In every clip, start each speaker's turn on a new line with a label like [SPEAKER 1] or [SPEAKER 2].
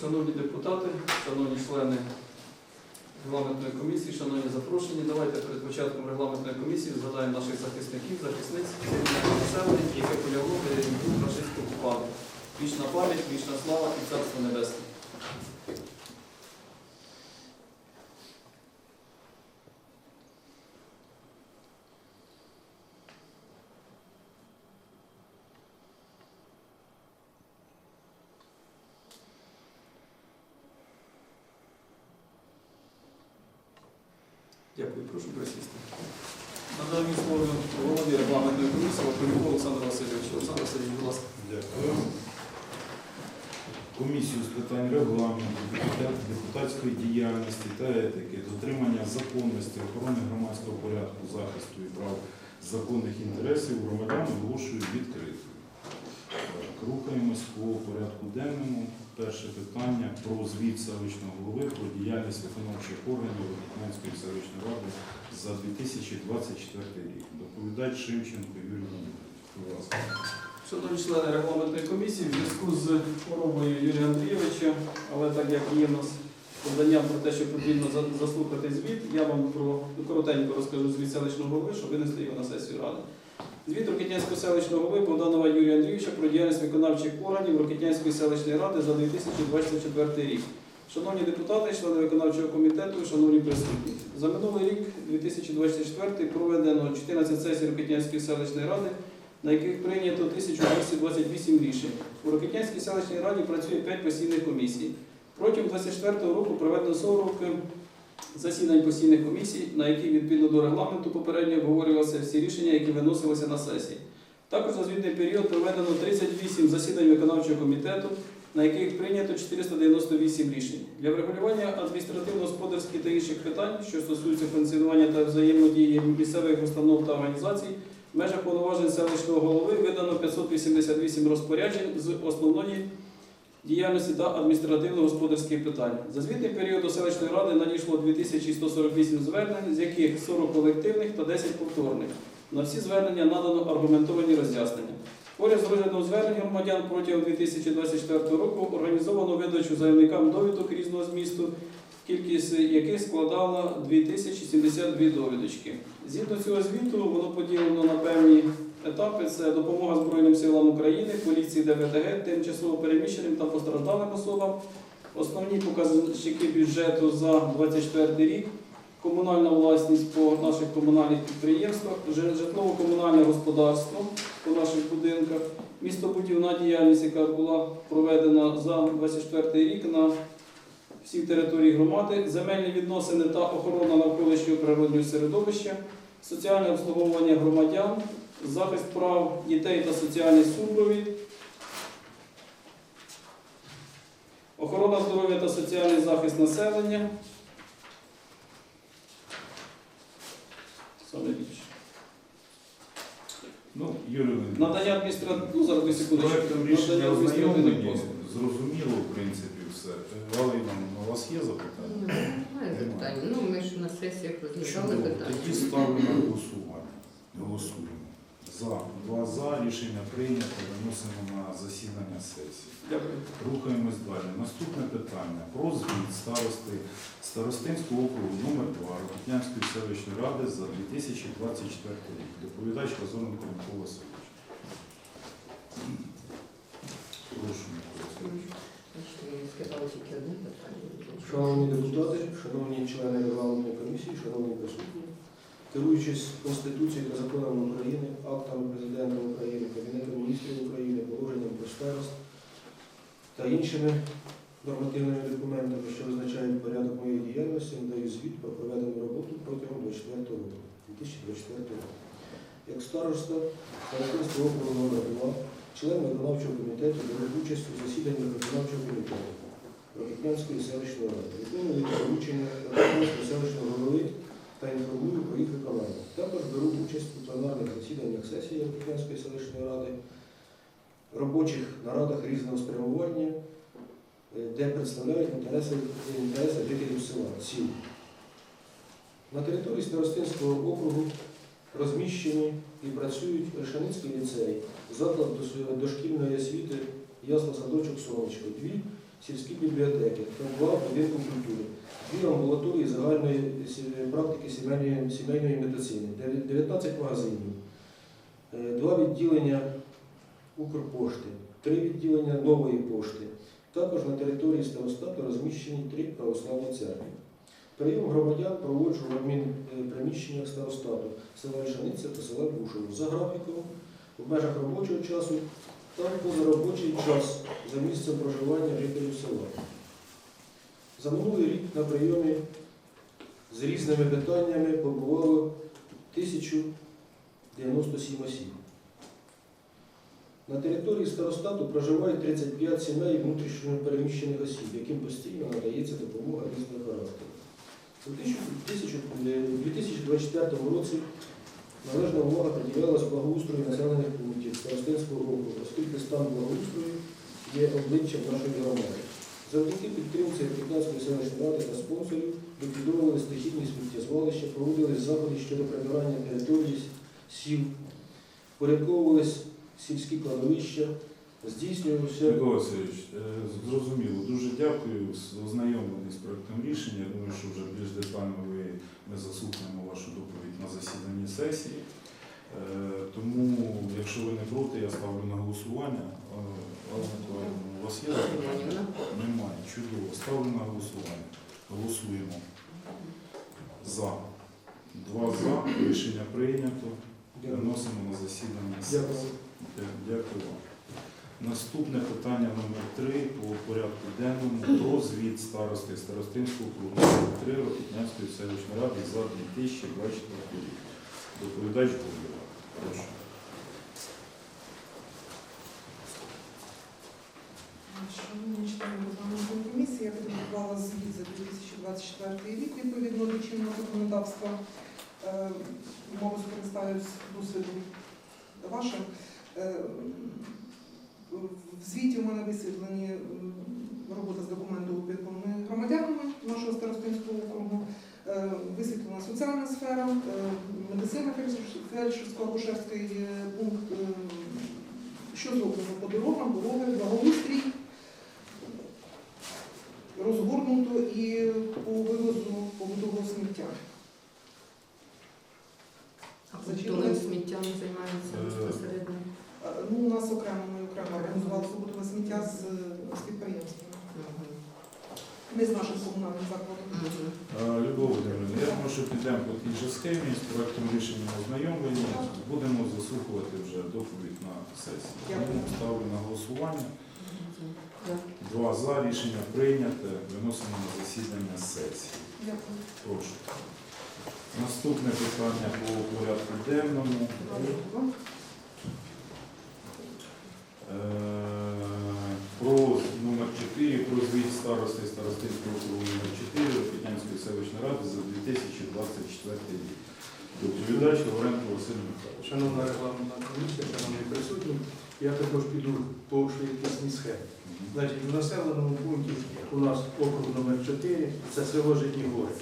[SPEAKER 1] Шановні депутати, шановні члени регламентної комісії, шановні запрошені, давайте перед початком регламентної комісії згадаємо наших захисників, захисниць, населення, яке полягло рятунку фашистського окупанту. Вічна пам'ять, вічна слава і царство небесне. Дякую, прошу присісти. Надаю слово голові регламентної комісії Вакулюку Олександру Васильовичу. Олександр Васильович, будь ласка.
[SPEAKER 2] Дякую. Комісію з питань регламенту, депутатської діяльності та етики, дотримання законності, охорони громадського порядку, захисту і прав законних інтересів громадян оголошую відкритою. Рухаємось по порядку денному. Перше питання про звіт селищного голови про діяльність виконавчих органів Рокітнянської селищної ради за 2024 рік. Доповідач Шевченко Юрій. Будь ласка.
[SPEAKER 1] Шановні члени регламентної комісії, в зв'язку з хворобою Юрія Андрійовича, але так як є в нас подання про те, що потрібно заслухати звіт, я вам про ну, коротенько розкажу звіт селищного голови, щоб винести його на сесію ради. Звіт Рокетнянського селищного голови Богданова Юрія Андрійовича про діяльність виконавчих органів Рокетнянської селищної ради за 2024 рік. Шановні депутати, члени виконавчого комітету, шановні присутні, за минулий рік, 2024, проведено 14 сесій Рокетнянської селищної ради, на яких прийнято 1228 рішень. У Рокетнянській селищній раді працює 5 постійних комісій. Протягом 2024 року проведено 40 засідань постійних комісій, на які відповідно до регламенту попередньо обговорювалися всі рішення, які виносилися на сесії. Також за звітний період проведено 38 засідань виконавчого комітету, на яких прийнято 498 рішень. Для врегулювання адміністративно-господарських та інших питань, що стосуються функціонування та взаємодії місцевих установ та організацій, межах повноважень селищного голови видано 588 розпоряджень з основної діяльності та адміністративно-господарських питань. За звітний період до селищної ради надійшло 2148 звернень, з яких 40 колективних та 10 повторних. На всі звернення надано аргументовані роз'яснення. Поряд з розглядом звернень громадян протягом 2024 року організовано видачу заявникам довідок різного змісту, кількість яких складала 2072 довідочки. Згідно цього звіту, воно поділено на певні етапи: це допомога Збройним силам України, поліції ДВТГ, тимчасово переміщеним та постраждалим особам, основні показники бюджету за 2024 рік, комунальна власність по наших комунальних підприємствах, житлово-комунальне господарство по наших будинках, містобудівна діяльність, яка була проведена за 2024 рік на всій території громади, земельні відносини та охорона навколишнього природнього середовища, соціальне обслуговування громадян, захист прав дітей та соціальний супровід, охорона здоров'я та соціальний захист населення. Саме більше.
[SPEAKER 2] Ну, Юрій
[SPEAKER 1] Надання адміністративних, ну зараз дві.
[SPEAKER 2] Проектом рішення
[SPEAKER 1] Надання адміністративних
[SPEAKER 2] ознайомлені,
[SPEAKER 1] послуг.
[SPEAKER 2] Зрозуміло, в принципі, все. Вали Івановна, у вас є запитання?
[SPEAKER 3] Немає запитань. Ну, ми ж на сесіях розглядали
[SPEAKER 2] Чудово.
[SPEAKER 3] питання.
[SPEAKER 2] Тоді ставлю на голосування. Голосуємо. За. Два за. Рішення прийнято. Виносимо на засідання сесії.
[SPEAKER 1] Дякую.
[SPEAKER 2] Рухаємось далі. Наступне питання про звіт старости Старостинського округу номер 2 Рокітнянської селищної ради за 2024 рік. Доповідач Казоненко Микола Васильович. Прошу,
[SPEAKER 4] Шановні депутати, шановні члени регламентної комісії, шановні присутні, керуючись Конституцією та законами України, актами Президента України, Кабінетом міністрів України, положенням про старост та іншими нормативними документами, що визначають порядок моєї діяльності, надаю звіт про проведену роботу протягом 24 року, 2024 року. Як староста Старостинського округу номер 2, член виконавчого комітету беру участь у засіданні виконавчого комітету. Рокітнянської селищної ради. Виконую доручення Рокітнянського селищного голови та інформую про їх виконання. Також беру участь у пленарних засіданнях сесії Рокітнянської селищної ради, робочих нарадах різного спрямування, е, де представляють інтереси, інтереси жителів села, сіл. На території Старостинського округу розміщені і працюють Решаницький ліцей, заклад дошкільної освіти, ясла садочок Сонечко, дві сільські бібліотеки два будинку культури, дві амбулаторії загальної практики сімейної, сімейної медицини, 19 магазинів, е, два відділення Укрпошти, три відділення нової пошти. Також на території старостату розміщені три православні церкви. Прийом громадян проводжу в адмінприміщеннях старостату села Ільшаниця та села Бушово за графіком в межах робочого часу та позаробочий час за місцем проживання жителів села. За минулий рік на прийомі з різними питаннями побувало 1097 осіб. На території старостату проживають 35 сімей внутрішньо переміщених осіб, яким постійно надається допомога різного характеру. У 2024 році належна увага приділялась благоустрою населених пунктів Старостинського року, оскільки стан благоустрою є обличчям нашої громади. Завдяки підтримці Рокітнянської селищної ради та спонсорів ліквідовували стихійні сміттєзвалища, проводились заходи щодо прибирання території сіл, порядковувались сільські кладовища, здійснювався.
[SPEAKER 2] Микола Васильович, е, зрозуміло, дуже дякую. Ознайомлений з проектом рішення. Я думаю, що вже більш детально ви, ми заслухаємо вашу доповідь на засіданні сесії. Е, Тому, якщо ви не проти, я ставлю на голосування. Е, у вас є запитання? Немає. Чудово. Ставлю на голосування. Голосуємо. За. Два за. Рішення прийнято. Виносимо на засідання сесії.
[SPEAKER 4] Дякую.
[SPEAKER 2] Дякую вам. Наступне питання номер 3 по порядку денному про звіт старости Старостинського округу номер 3 Рокітнянської селищної ради за 2024 рік. Доповідач Голова. Прошу.
[SPEAKER 5] Шановні члени регламентної комісії, я підготувала звіт за 2024 рік відповідно до чинного законодавства. Е, Мову скористаюсь досвідом вашим. Е, В звіті у мене висвітлені робота з документоопіками громадянами нашого старостинського округу, Е, висвітлена соціальна сфера, е, медицина фельдшерсько-акушерський е, пункт, е, що зроблено по дорогам, дороги, благоустрій, розгорнуто і по вивозу побутового сміття.
[SPEAKER 3] А побутовим сміттям займаються
[SPEAKER 2] Е,
[SPEAKER 3] безпосередньо.
[SPEAKER 5] Е, Ну, у нас окремо, ми окремо організували побутове сміття з, з підприємствами,
[SPEAKER 3] Мгм.
[SPEAKER 5] не з нашим комунальним закладом.
[SPEAKER 2] Е, Любов Володимирівна, я думаю, що підемо по тій же схемі, з проектом рішення ознайомлені. Будемо заслухувати вже доповідь на сесії. Тому ставлю на голосування. Два за. Рішення прийняте. Виносимо на засідання сесії.
[SPEAKER 5] Дякую.
[SPEAKER 2] Прошу. Наступне питання по порядку денному. Старости Старостинського округу номер 4 Рокітнянської селищної ради за 2024 рік. Доповідач Лавренко Василь Михайлович.
[SPEAKER 6] Шановна регламентна комісія, шановні присутні, я також піду по швидкісній схемі. Значить, в населеному пункті у нас округ номер 4 це село Житні Гори.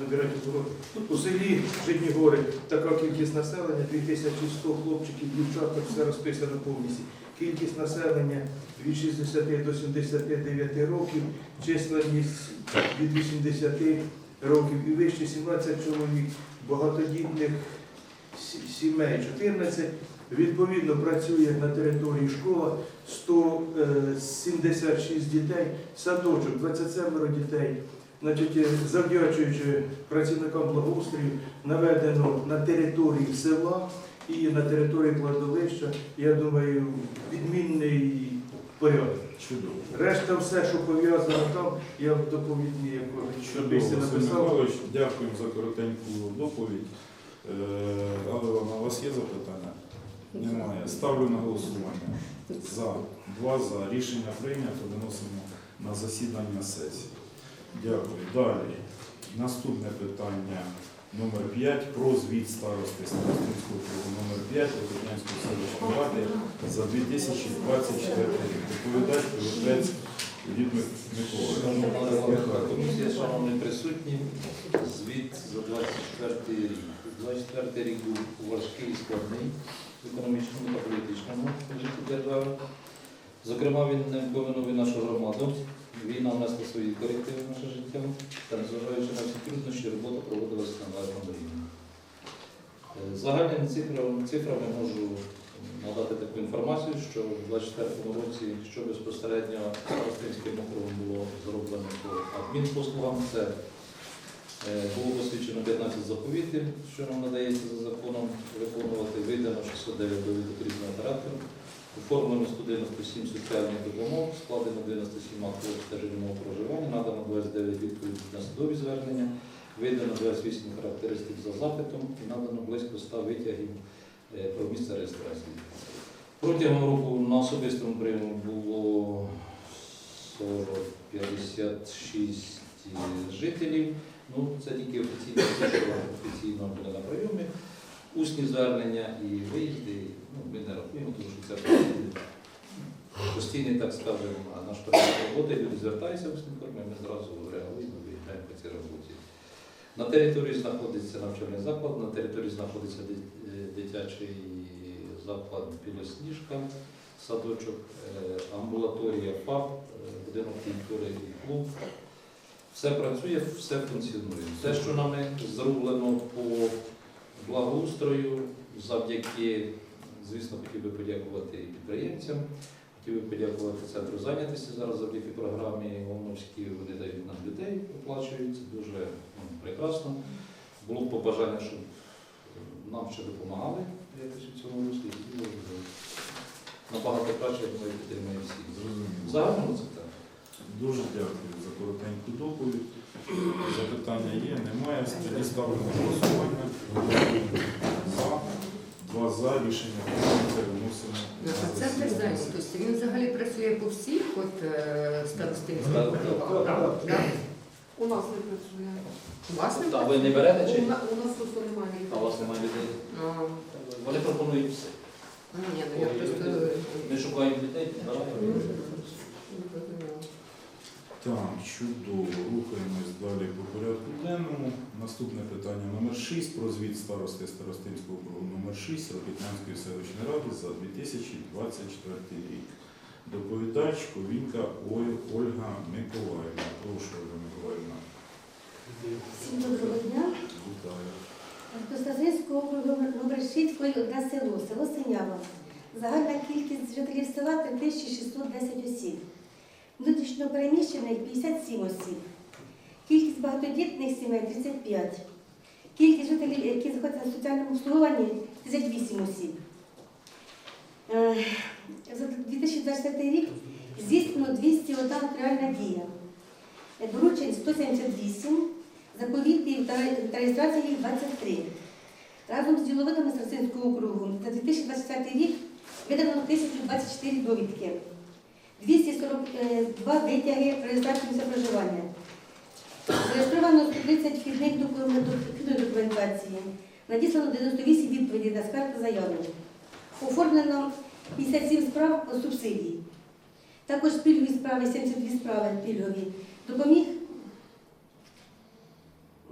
[SPEAKER 6] Набирайте. У селі Житні Гори така кількість населення 2100 хлопчиків, дівчаток, все розписано повністю. Кількість населення від 60 до 79 років, численність від 80 років і вище 17 чоловік, багатодітних сімей 14. Відповідно, працює на території школа 176 дітей, садочок 27 дітей. Значить, е, завдячуючи працівникам благоустрою, наведено на території села і на території кладовища, я думаю, відмінний порядок.
[SPEAKER 2] Чудово.
[SPEAKER 6] Решта все, що пов'язано там, я в доповідні якось
[SPEAKER 2] Василь
[SPEAKER 6] написав.
[SPEAKER 2] Дякуємо за коротеньку доповідь. Е, Але у вас є запитання? Немає. Ставлю на голосування. За. Два за. Рішення прийнято. Виносимо на засідання сесії. Дякую. Далі. Наступне питання номер 5 про звіт старости Старостинського округу номер 5 Лотовнянської селищної ради за 2024 рік. Доповідач Пилипець Лід
[SPEAKER 7] Шановна регламентна комісія, шановні присутні, звіт за 24 рік. 24 рік був важкий і складний в економічному та політичному житті держави. Зокрема, він не поминув і нашу громаду. Війна внесла свої корективи в наше життя, та незважаючи на всі труднощі, робота проводилася на належному рівні. Е, Загальними цифрами, можу надати таку інформацію, що в 2024 році, що безпосередньо Старостинським округом було зроблено по адмінпослугам, це е, було посвідчено 15 заповітів, що нам надається за законом виконувати, видано 609 довідок різного характеру, оформлено 197 соціальних допомог, складено 97 актів обстеження проживання, надано 29 відповідей на судові звернення, видано 28 характеристик за запитом і надано близько 100 витягів е, про місце реєстрації. Протягом року на особистому прийому було 40, 56 жителів. Ну, це тільки офіційно, офіційно буде на прийомі. Усні звернення і виїзди, ну, ми не рахуємо, тому що це постійний, так скажемо, наш порядок роботи. Люди звертаються в усній формі, ми зразу реагуємо, виїжджаємо по цій роботі. На території знаходиться навчальний заклад, на території знаходиться е, дитячий заклад Білосніжка, садочок, е, амбулаторія ФАП, е, будинок культури і клуб. Все працює, все функціонує. Те, що нами зроблено по благоустрою, завдяки, звісно, хотів би подякувати і підприємцям, хотів би подякувати центру зайнятості зараз завдяки програмі ОМОВській, вони дають нам людей, оплачують, це дуже ну, прекрасно. Було б побажання, щоб нам ще допомагали якось у цьому руслі. і було Набагато краще, як ми підтримуємо всі. Загально це так.
[SPEAKER 2] Дуже дякую за коротеньку доповідь. Запитання є, немає. Тоді ставлю голосування. За. Два за. Рішення прийнято. Виносимо на
[SPEAKER 3] центр
[SPEAKER 2] засідання.
[SPEAKER 3] зайнятості, він взагалі працює по всіх от е, старостинських
[SPEAKER 7] Так,
[SPEAKER 3] округах?
[SPEAKER 7] так?
[SPEAKER 5] У нас не працює.
[SPEAKER 3] У вас не
[SPEAKER 7] А ви не берете чи?
[SPEAKER 5] У на- у нас просто немає.
[SPEAKER 7] А у вас немає людей?
[SPEAKER 3] А,
[SPEAKER 7] Вони пропонують все.
[SPEAKER 3] ну, ні, ну я просто...
[SPEAKER 7] Ми шукаємо людей.
[SPEAKER 3] Ну.
[SPEAKER 2] Так, чудово. Рухаємось далі по порядку денному. Наступне питання номер 6 про звіт старости Старостинського округу номер 6 Рокетнянської селищної ради за 2024 рік. Доповідач Ковінка Ольга Миколаївна. Прошу, Ольга Миколаївна.
[SPEAKER 8] Всім доброго дня.
[SPEAKER 2] Вітаю.
[SPEAKER 8] До Старостинського округу номер 6 одне село, село Синява. Загальна кількість жителів села 3610 осіб. Внутрішньо переміщених 57 осіб. Кількість багатодітних сімей 35. Кількість жителів, які знаходяться на соціальному обслуговуванні 38 осіб. Е, За 2024 рік здійснено 201 нотаріальна дія. Е, Доручень 178, заповітів та реєстрації 23. Разом з діловодами Старостинського округу за 2024 рік видано 1024 довідки, 242 витяги про реєстрацію проживання. Зареєстровано 130 вхідних документації, надіслано 98 відповідей на скарг та заяви. Оформлено 57 справ по субсидії. Також пільгові справи, 72 справи пільгові. Допоміг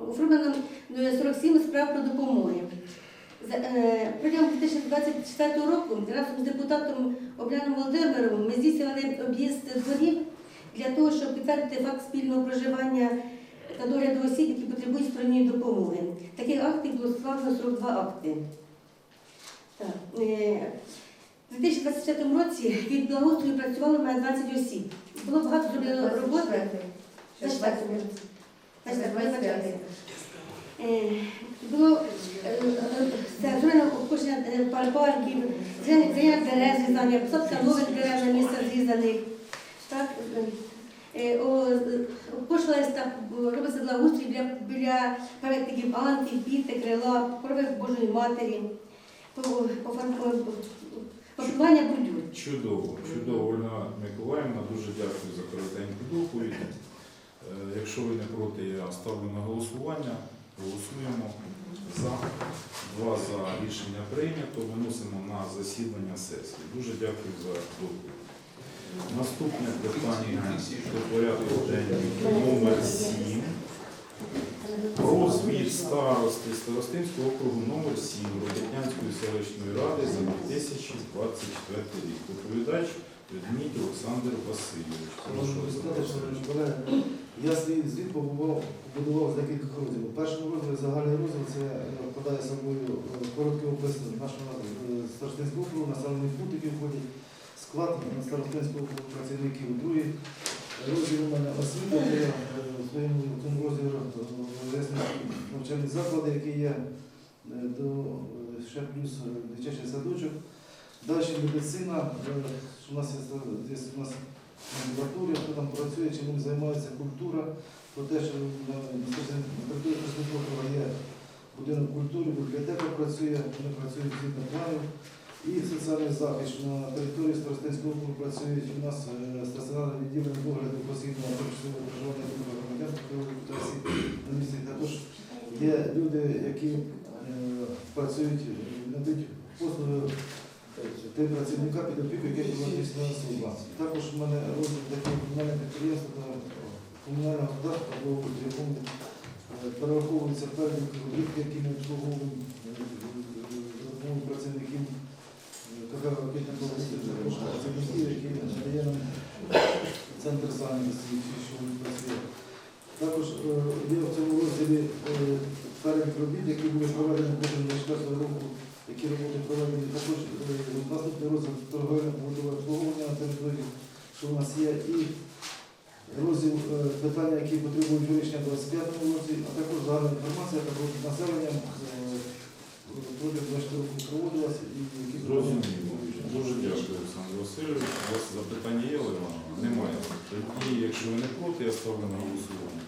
[SPEAKER 8] оформлено е, 47 справ про допомоги. Е, Протягом 2024 року разом з депутатом Обляном Володимировим ми здійснювали об'їзд дворів для того, щоб підтвердити факт спільного проживання та догляду осіб, які потребують сторонньої допомоги. Таких актів було складено 42 акти. Так. е, У 2024 році від благоустрою працювало мене 20 осіб. Було багато зроблено роботи. Е, Було е, зроблено обходження парків, зрізання дерев зрізання, посадка нових дерев на місце зрізаних. Так, е, е, так, робиться благоустрій біля, біля пам'ятників Анти, Піти, Крила, Корови Божої Матері, по- по- по- пофарбування бордюр.
[SPEAKER 2] Чудово, чудово, Ольга Миколаївна. Дуже дякую за коротеньку доповідь. Е, Якщо ви не проти, я ставлю на голосування. Голосуємо за. Два за рішення прийнято. Виносимо на засідання сесії. Дуже дякую за доповідь. Наступне питання до порядку денного номер 7. Про звіт старости Старостинського округу номер 7 Рокетнянської селищної ради за 2024 рік. Доповідач Ведмідь Олександр Васильович.
[SPEAKER 9] Можу сказати, шановні колеги, я свій звіт побудував, побудував з декількох розділів. У першому розділі загальний розділ це е, вкладає собою е, короткий опис нашого е, старостинського округу, населених пунктів, які входять, склад старостинського округу працівників. Другий розділ у мене освіта, де е, в своєму цьому розділі навчальні заклади, які є е, до е, ще плюс е, дитячий садочок. Далі медицина, е, що у нас є, у нас лабораторія, хто там працює, чим вони займаються, культура, про те, що на на території Краснопольського є будинок культури, бібліотека працює, вони працюють згідно планів. І соціальний захист на території Старостинського округу працюють у нас е, стаціонарне відділення догляду постійного тимчасового проживання громадян на місці. Також є люди, які е, працюють, е, надають послуги тим працівникам під опікою, які приватизована особа. Також в мене розвиток таке комунальне підприємство та комунального господарства, в якому перераховується перелік які ми обслуговуємо працівників е, «Ракетна благоустрій», також працівників, які надає нам центр зайнятості, що він працює. Також е, є в цьому розділі е, перелік робіт, які були проведені протягом 24 року які роботи проведені. Також е, наступний розділ торговельне побутове обслуговування на території, що у нас є, і розділ е, питання, які потребують вирішення в 25 році, а також загальна інформація та про населенням е, протягом 24 року проводилася і які.
[SPEAKER 2] Дуже дякую, Олександр Васильович. У вас запитання є, Іванович? Немає. Тоді, якщо ви не проти, я ставлю на голосування.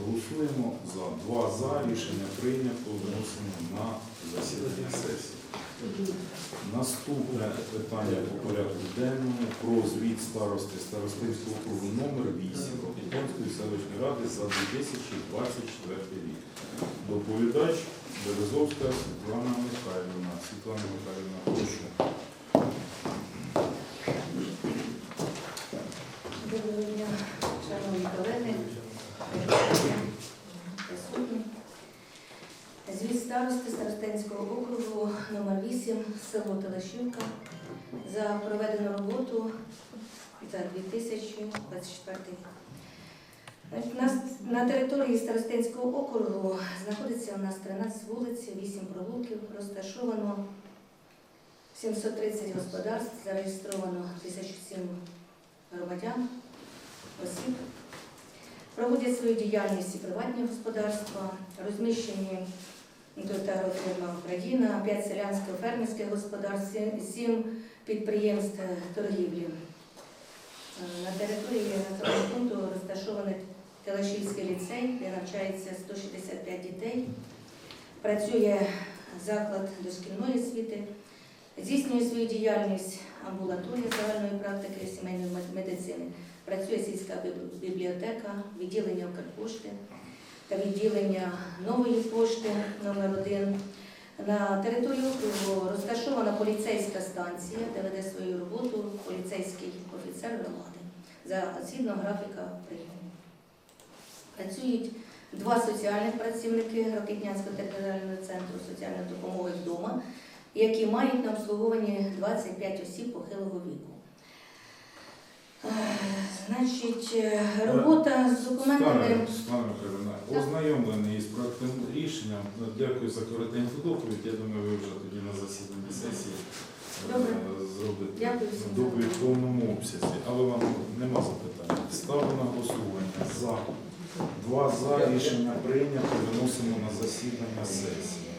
[SPEAKER 2] Голосуємо за. Два за. Рішення прийнято. Виносимо на засідання сесії. Наступне питання по порядку денному про звіт старости Старостинського округу номер 8 Рокітонської селищної ради за 2024 рік. Доповідач Березовська Світлана Михайлівна. Світлана Михайлівна, прошу.
[SPEAKER 10] Доброго дня, шановні колеги. Присутні. Звіт старости Старостинського округу номер 8 село Телешівка за проведену роботу за 2024 рік. На території Старостинського округу знаходиться у нас 13 вулиць, 8 провулків, розташовано 730 господарств, зареєстровано 1007 громадян, осіб. Проводять свою діяльність і приватні господарства, розміщені агрофірма Україна, 5 селянських фермерських господарств, 7 підприємств торгівлі. Е, На території населеного пункту розташований Телешівський ліцей, де навчається 165 дітей. Працює заклад дошкільної освіти, здійснює свою діяльність амбулаторія загальної практики сімейної медицини. Працює сільська бібліотека, відділення Укрпошти та відділення нової пошти номер 1 На території округу розташована поліцейська станція, де веде свою роботу поліцейський офіцер громади за згідно графіка прийому. Працюють два соціальних працівники Рокітнянського територіального центру соціальної допомоги вдома, які мають на обслуговуванні 25 осіб похилого віку. Значить, е, робота з документами.
[SPEAKER 2] Світлана Михайлівна, ознайомлений із проектом рішення. Дякую за коротеньку доповідь. Я думаю, ви вже тоді на засіданні сесії е,
[SPEAKER 10] Добре.
[SPEAKER 2] зробите
[SPEAKER 10] Дякую всім.
[SPEAKER 2] доповідь в повному обсязі. Але вам нема запитань. Ставлю на голосування. За. Два за. Рішення прийнято. Виносимо на засідання сесії.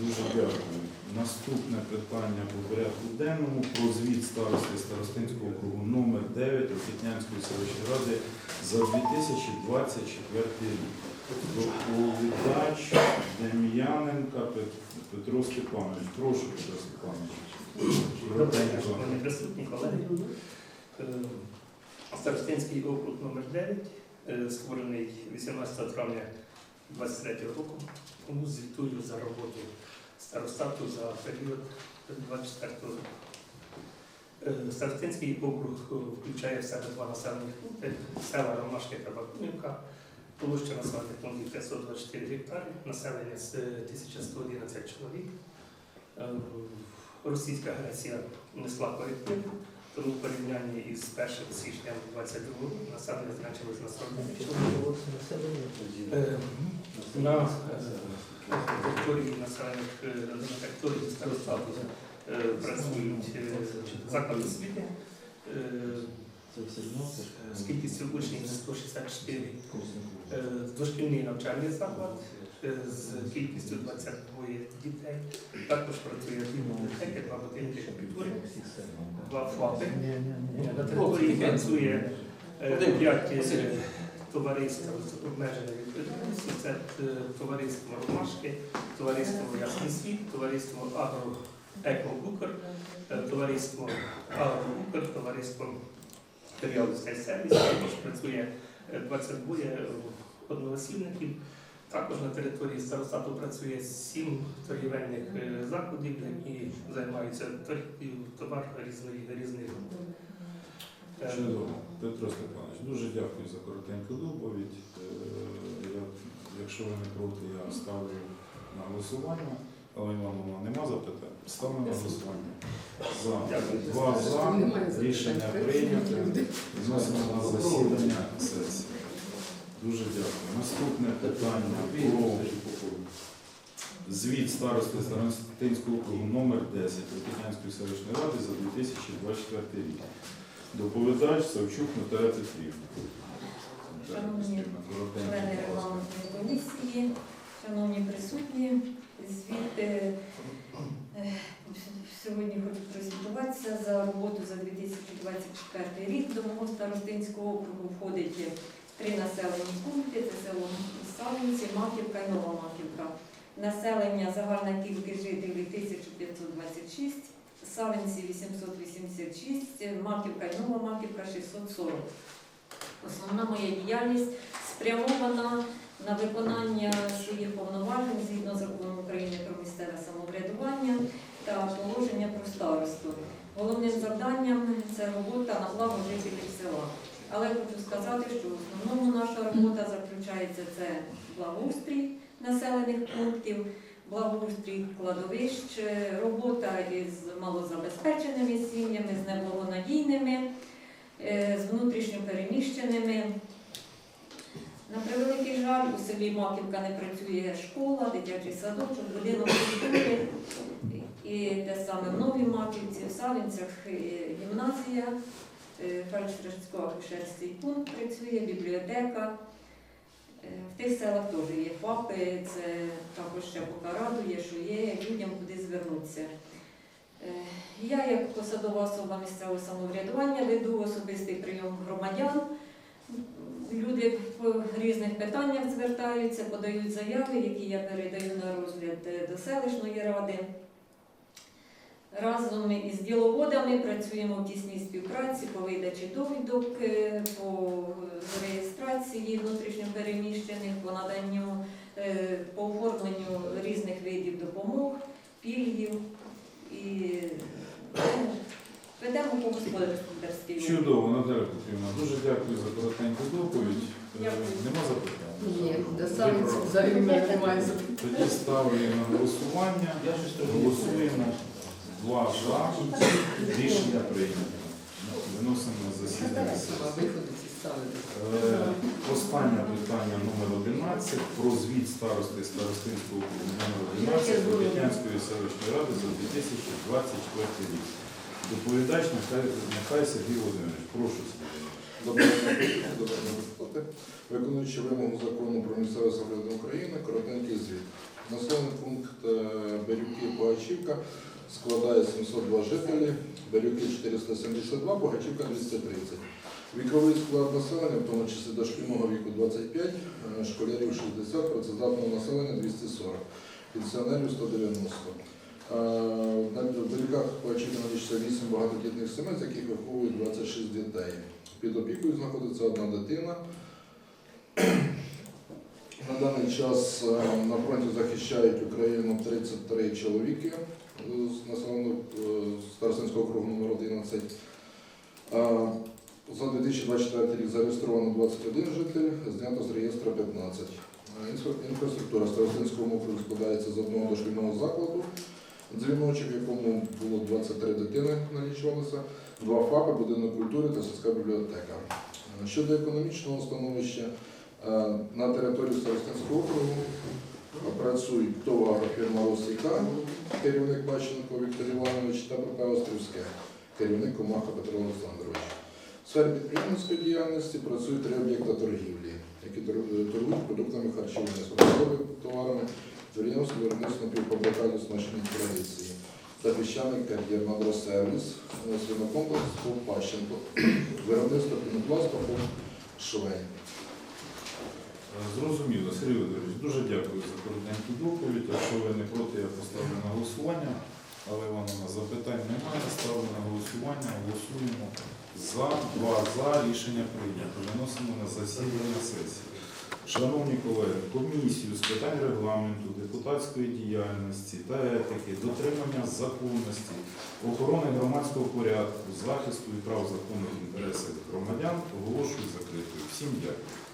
[SPEAKER 2] Дуже дякую. Наступне питання по порядку денному про звіт старости Старостинського округу номер 9 Рокітнянської селищної ради за 2024 рік. Доповідач Дем'яненка Петро Степанович. Прошу, Петро Степанович.
[SPEAKER 11] Присутні колеги. Е, Старостинський округ номер 9 е, створений 18 травня 23 року. Тому звітую за роботу старостату за період 24 року. Е, Старостинський округ е, включає в себе два населених пункти села Ромашки та Бакунівка. Площа населених пунктів 524 гектари, населення з 1111 чоловік. Е, Російська агресія несла коректив Тому в порівнянні із 1 січня 22 року населення зменшилось на 40 тисяч. Е, На території населених е, на території старостату е, працюють е, заклади освіти. З кількістю учнів 164, е, дошкільний навчальний заклад з кількістю 22 дітей. Також працює бібліотеки, два будинки культури, два ФАПи. На території працює е, п'ять е, товариств з обмеженою відповідальністю. Це е, товариство Ромашки, товариство Ясний світ, товариство Агро Екобукр, е, товариство Агробукр, товариство Періодистей сервіс. Також працює е, 22 одноосібників. Також на території старостату працює сім торгівельних е, закладів, які займаються товар різних груп. Е,
[SPEAKER 2] Чудово. Петро Степанович, дуже дякую за коротеньку доповідь. Е, я- Якщо ви не проти, я ставлю на голосування. Але Івановна, нема запитань? Ставлю на голосування. За.
[SPEAKER 11] Дякую.
[SPEAKER 2] Два за. Рішення прийнято. Відносимо на засідання сесії. Дуже дякую. Наступне питання про звіт старости Старостинського округу номер 10 Рокітнянської селищної ради за 2024 рік. Доповідач Савчук Наталя Петрівна.
[SPEAKER 12] Шановні члени регламентної комісії, шановні присутні, звіт е, сьогодні хочу презентуватися за роботу за 2024 рік. До мого старостинського округу входить три населені пункти: це село Савинці, Маківка і Нова Маківка. Населення загальна кількість жителів 1526, Савинці 886, Маківка і Нова Маківка 640. Основна моя діяльність спрямована на виконання своїх повноважень згідно закону України про місцеве самоврядування та положення про старосту. Головним завданням це робота на благо жителів села. Але хочу сказати, що в основному наша робота заключається це благоустрій населених пунктів, благоустрій кладовищ, робота із малозабезпеченими сім'ями, з неблагонадійними, е, з внутрішньопереміщеними. На превеликий жаль, у селі Маківка не працює школа, дитячий садочок, будинок культури. І те саме в Новій Маківці, в Савінцях е, гімназія, е, фельдшерсько-акушерський пункт працює, бібліотека. Е, В тих селах теж є ФАПи, це також ще поки радує, що є людям куди звернутися. Е, Я, як посадова особа місцевого самоврядування, веду особистий прийом громадян. Люди по різних питаннях звертаються, подають заяви, які я передаю на розгляд до селищної ради. Разом із діловодами працюємо в тісній співпраці по видачі довідок, е, по реєстрації внутрішньопереміщених, по наданню, е, по оформленню різних видів допомог, пільгів і ведемо по господарській.
[SPEAKER 2] Чудово, Наталя Петрівна, дуже дякую за коротеньку доповідь. Е,
[SPEAKER 12] Дякую.
[SPEAKER 2] Нема запитань?
[SPEAKER 3] Ні, до Савинців взагалі немає запитань.
[SPEAKER 2] Тоді ставлю на голосування. Голосуємо. Два за. Рішення прийнято. Виносимо на засідання. Е, Останнє питання номер 11 про звіт старости Старостинського округу номер 11 Рокітнянської селищної ради за 2024 рік. Доповідач нехай Сергій Володимирович. Прошу.
[SPEAKER 13] Доброго. Виконуючи вимогу закону про місцеве самоврядування України, коротенький звіт. Населений пункт е, Берюки Богачівка складає 702 жителі, Берюки 472, Богачівка 230. Віковий склад населення, в тому числі дошкільного віку 25, е, школярів 60, працездатного населення 240, пенсіонерів 190. Е, На Берюках Богачівка 8 багатодітних сімей, з яких виховують 26 дітей. Під опікою знаходиться одна дитина. На даний час е, на фронті захищають Україну 33 чоловіки з населеного е, Старостинського округу номер 11. Е, За 2024 рік зареєстровано 21 житель, знято з реєстру 15. Е, Інфраструктура Старостинського округу складається з одного дошкільного закладу, дзвіночок, в якому було 23 дитини налічувалося, два ФАПи, будинок культури та сільська бібліотека. Е, Щодо економічного становища е, на території Старостинського округу працюють ТОВ агрофірма Росіка, керівник Пащенко Віктор Іванович та ПП Острівське, керівник Комаха Петро Олександрович. В сфері підприємницької діяльності працюють три об'єкти торгівлі, які торгують продуктами харчування, продуктовими товарами, підприємство виробництво напівфабрикатів смачної традиції та піщаний кар'єр «Надросервіс», е, свинокомплекс Пащенко, виробництво пінопласту по Швень.
[SPEAKER 2] Е, Зрозуміло, Сергій Володимирович, дуже дякую за коротеньку доповідь. Якщо ви не проти, я поставлю на голосування. Але Івановна, запитань немає. Ставлю на голосування. Голосуємо за, два за. Рішення прийнято. Виносимо на засідання сесії. Шановні колеги, комісію з питань регламенту, депутатської діяльності та етики, дотримання законності, охорони громадського порядку, захисту і прав законних інтересів громадян оголошую закритою. Всім дякую.